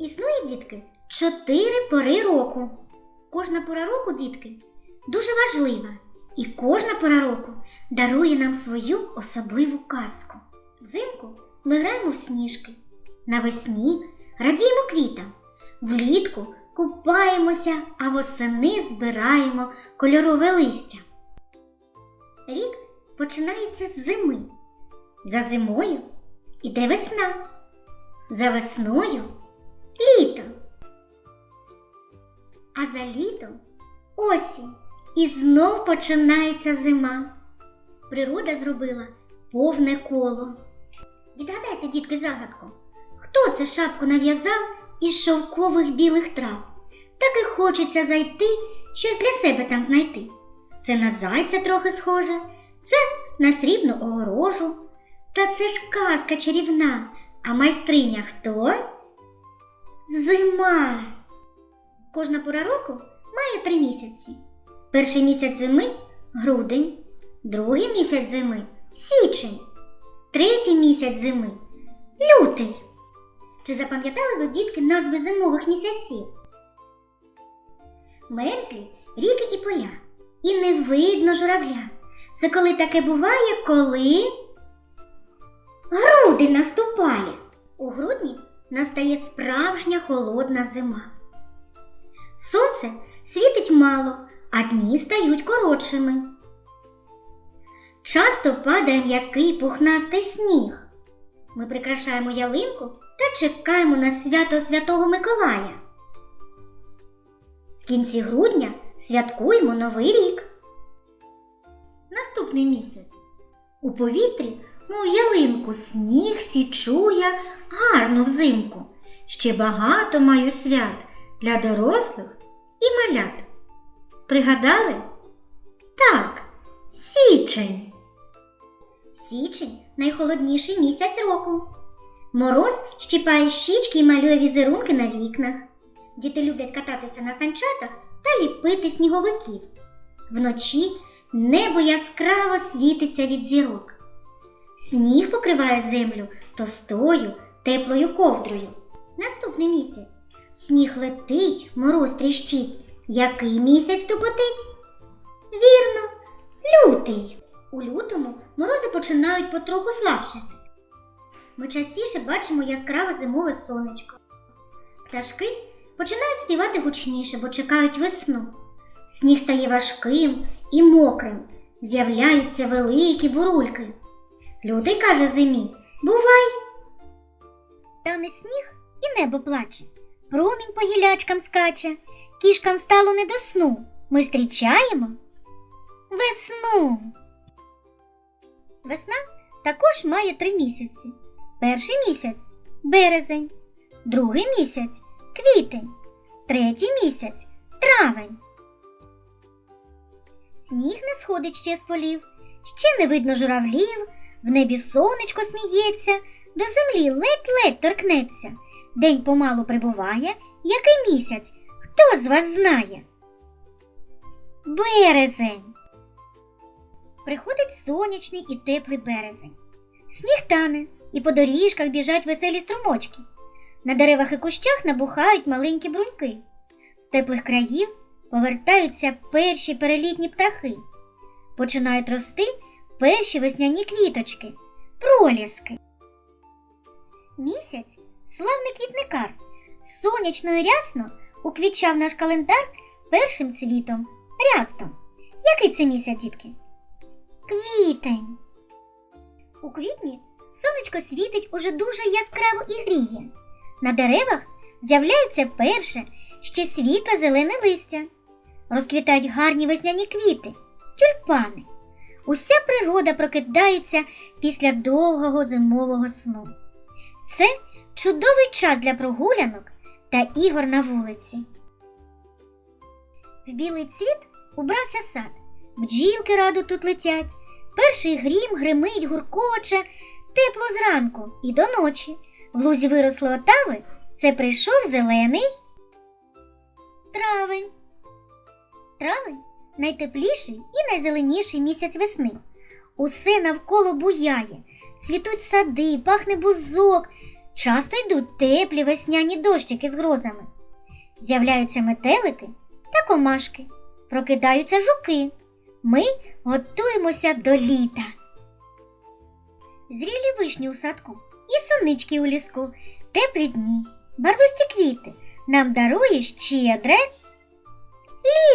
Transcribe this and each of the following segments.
Існує, дітки, чотири пори року. Кожна пора року, дітки, дуже важлива. І кожна пора року дарує нам свою особливу казку. Взимку ми граємо в сніжки. Навесні радіємо квітам. Влітку купаємося, а восени збираємо кольорове листя. Рік починається з зими. За зимою іде весна. За весною літо. А за літом осінь. І знов починається зима. Природа зробила повне коло. Відгадайте, дітки, загадку, хто це шапку нав'язав із шовкових білих трав? Так і хочеться зайти, щось для себе там знайти. Це на зайця трохи схоже, це на срібну огорожу. Та це ж казка чарівна, а майстриня хто? Зима. Кожна пора року має три місяці. Перший місяць зими грудень, другий місяць зими січень, третій місяць зими лютий. Чи запам'ятали ви, дітки, назви зимових місяців? Мерзлі ріки і поля. І не видно журавля. Це коли таке буває, коли грудень наступає. Настає справжня холодна зима. Сонце світить мало, а дні стають коротшими. Часто падає м'який пухнастий сніг. Ми прикрашаємо ялинку та чекаємо на свято Святого Миколая. В кінці грудня святкуємо Новий рік. Наступний місяць. У повітрі, мов ялинку, сніг січує гарну взимку. Ще багато маю свят для дорослих і малят. Пригадали? Так, січень. Січень найхолодніший місяць року. Мороз щіпає щічки і малює візерунки на вікнах. Діти люблять кататися на санчатах та ліпити сніговиків. Вночі небо яскраво світиться від зірок. Сніг покриває землю товстою, теплою ковдрою. Наступний місяць. Сніг летить, мороз тріщить. Який місяць тупотить? Вірно, лютий. У лютому морози починають потроху слабшати. Ми частіше бачимо яскраве зимове сонечко. Пташки починають співати гучніше, бо чекають весну. Сніг стає важким і мокрим, з'являються великі бурульки. Лютий каже зимі Бувай! Тане сніг і небо плаче. Промінь по гілячкам скаче, кішкам стало не до сну. Ми зустрічаємо весну. Весна також має три місяці. Перший місяць березень, другий місяць квітень, третій місяць травень. Сніг не сходить ще з полів, ще не видно журавлів, в небі сонечко сміється, до землі ледь-ледь торкнеться. День помалу прибуває, який місяць, хто з вас знає? Березень. Приходить сонячний і теплий березень. Сніг тане, і по доріжках біжать веселі струмочки. На деревах і кущах набухають маленькі бруньки. З теплих країв повертаються перші перелітні птахи. Починають рости перші весняні квіточки, проліски. Місяць славний квітникар. Сонячно і рясно уквічав наш календар першим цвітом рястом. Який це місяць, дітки? Квітень. У квітні сонечко світить уже дуже яскраво і гріє. На деревах з'являється перше ще світле зелене листя. Розквітають гарні весняні квіти, тюльпани. Уся природа прокидається після довгого зимового сну. Це чудовий час для прогулянок та ігор на вулиці. В білий цвіт убрався сад, бджілки радо тут летять, перший грім гримить, гуркоче, тепло зранку і до ночі. В лузі виросли отави, це прийшов зелений травень. Травень найтепліший і найзеленіший місяць весни. Усе навколо буяє, цвітуть сади, пахне бузок, Часто йдуть теплі весняні дощики з грозами. З'являються метелики та комашки, прокидаються жуки. Ми готуємося до літа. Зрілі вишні у садку і сонички у ліску, теплі дні, барвисті квіти нам дарує щедре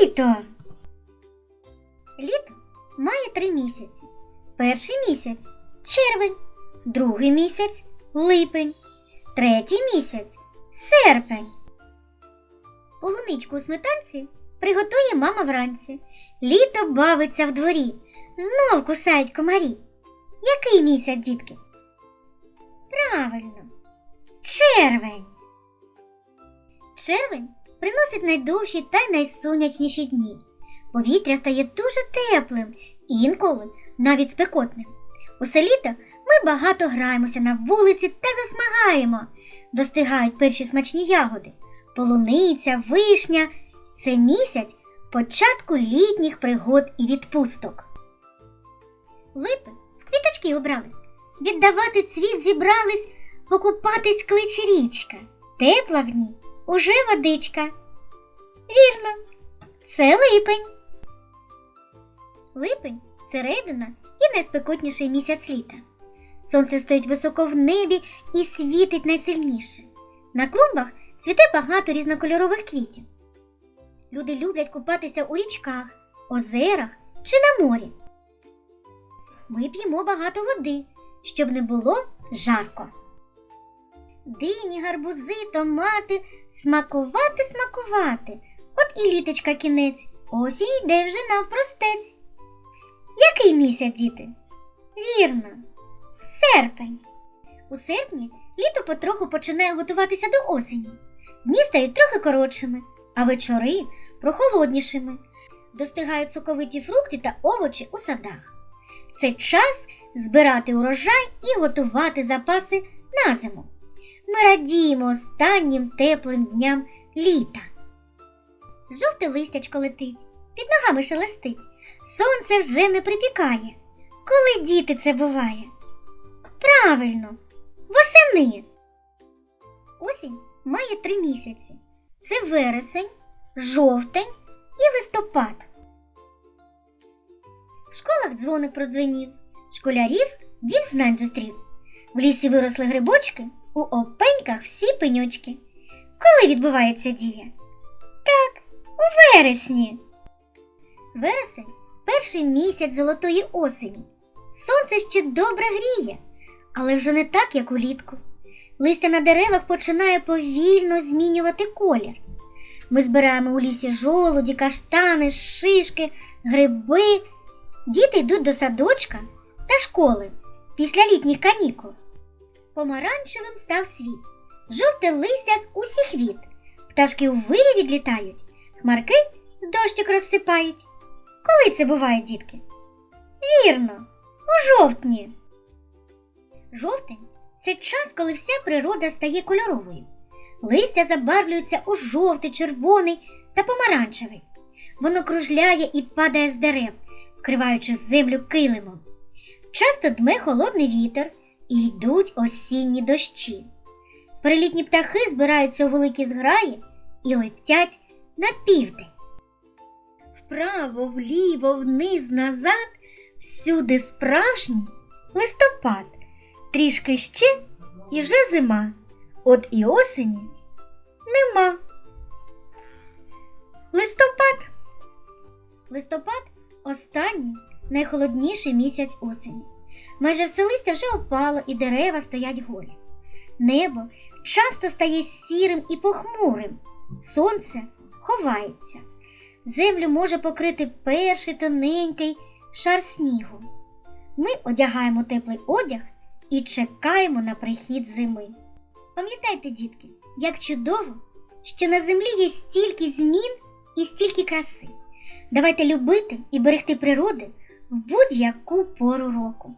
літо. Літо має три місяці. Перший місяць червень, другий місяць липень, третій місяць серпень. Полуничку у сметанці приготує мама вранці. Літо бавиться в дворі, знов кусають комарі. Який місяць, дітки? Правильно, червень. Червень приносить найдовші та найсонячніші дні. Повітря стає дуже теплим, інколи навіть спекотним. Усе літо ми багато граємося на вулиці та засмагаємо. Достигають перші смачні ягоди. Полуниця, вишня. Це місяць початку літніх пригод і відпусток. Липи в квіточки обрались. Віддавати цвіт зібрались, покупатись кличе річка. Тепла в ній уже водичка. Вірно, це липень. Липень середина і найспекотніший місяць літа. Сонце стоїть високо в небі і світить найсильніше. На клумбах цвіте багато різнокольорових квітів. Люди люблять купатися у річках, озерах чи на морі. Ми п'ємо багато води, щоб не було жарко. Дині, гарбузи, томати, смакувати, смакувати. От і літочка кінець, осінь йде вже навпростець. Який місяць, діти? Вірно, серпень. У серпні літо потроху починає готуватися до осені. Дні стають трохи коротшими, а вечори прохолоднішими. Достигають соковиті фрукти та овочі у садах. Це час збирати урожай і готувати запаси на зиму. Ми радіємо останнім теплим дням літа. Жовте листячко летить, під ногами шелестить. Сонце вже не припікає. Коли діти це буває? Правильно, восени. Осінь має три місяці. Це вересень, жовтень і листопад. В школах дзвоник продзвенів, школярів дім знань зустрів. В лісі виросли грибочки, у опеньках всі пенючки. Коли відбувається дія? Так, у вересні. Вересень перший місяць золотої осені. Сонце ще добре гріє, але вже не так, як улітку. Листя на деревах починає повільно змінювати колір. Ми збираємо у лісі жолуді, каштани, шишки, гриби. Діти йдуть до садочка та школи після літніх канікул. Помаранчевим став світ, жовте листя з усіх від. Пташки у вирі відлітають, хмарки дощик розсипають. Коли це буває, дітки? Вірно, у жовтні. Жовтень це час, коли вся природа стає кольоровою. Листя забарвлюється у жовтий, червоний та помаранчевий. Воно кружляє і падає з дерев, вкриваючи землю килимом. Часто дме холодний вітер і йдуть осінні дощі. Перелітні птахи збираються у великі зграї і летять на південь. Вправо, вліво, вниз, назад, всюди справжній листопад, трішки ще і вже зима. От і осені нема. Листопад. Листопад останній найхолодніший місяць осені. Майже все листя вже опало і дерева стоять голі. Небо часто стає сірим і похмурим. Сонце ховається. Землю може покрити перший тоненький шар снігу. Ми одягаємо теплий одяг і чекаємо на прихід зими. Пам'ятайте, дітки, як чудово, що на землі є стільки змін і стільки краси. Давайте любити і берегти природи в будь-яку пору року.